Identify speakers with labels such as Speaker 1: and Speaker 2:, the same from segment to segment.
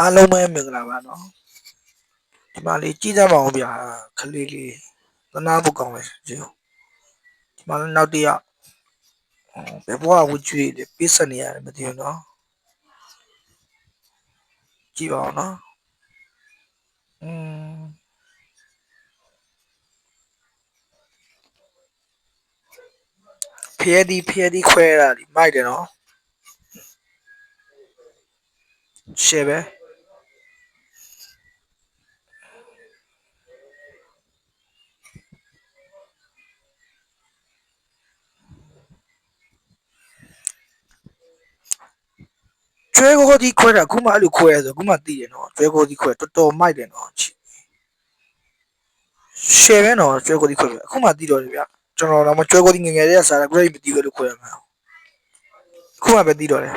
Speaker 1: အားလုံးပဲမင်္ဂလာပါနော်ဒီမှာလေးကြည့်ကြပါဦးဗျာခလေးလေးသနာဖို့ကောင်းတယ်ဒီဒီမှာလည်းနောက်တစ်ယောက်ဟိုဘယ်ဘွားဝကျွေးလေးပြစ်စနေရတယ်မသိဘူးနော်ကြည့်ပါဦးနော်อืมဖျဲဒီဖျဲဒီခွဲတာဒီမိုက်တယ်နော်ရှယ်ပဲ ကျွဲကိုဒီခွဲတာအခုမှအဲ့လိုခွဲရဆိုအခုမှသိတယ်နော်ကျွဲကိုဒီခွဲတော်တော်မိုက်တယ်နော်ရှယ်ပဲနော်ကျွဲကိုဒီခွဲပဲအခုမှသိတော့တယ်ဗျကျွန်တော်တော့မကျွဲကိုဒီငယ်ငယ်လေးကစားတာကိုယ်မသိဘူးလို့ခွဲရမှာအခုမှပဲသိတော့တယ်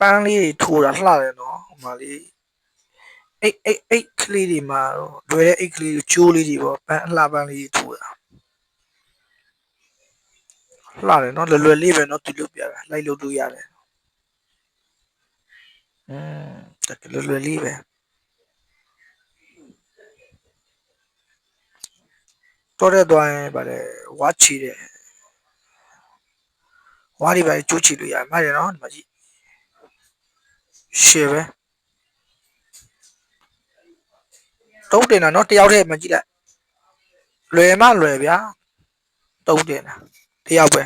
Speaker 1: ပန်းလေးထိုးတာလှတယ်နော်ဟိုမှာလေးအိတ်အိတ်အိတ်ကလေးတွေမှာတော့လွယ်တဲ့အိတ်ကလေးကျိုးလေးတွေပေါ့ပန်းအလှပန်းလေးထိုးတာ လှတယ်နော်လွယ်လွယ်လေးပဲနော်သူလုပ်ပြတာလိုက်လုပ်လို့ရတယ်อืมတကယ်လွယ်လွယ်လေးပဲတော်တဲ့သွားရင်ဗါလေဝါချီတယ်ဝါဒီပဲကျိုးချီလို့ရတယ်မှတ်တယ်နော်ဒီမှာကြည့်ရှယ်ပဲတုံးတင်တာနော်တယောက်တည်းမှကြည့်လိုက်လွယ်မလွယ်ဗျာတုံးတင်တာ တယောက်ပဲ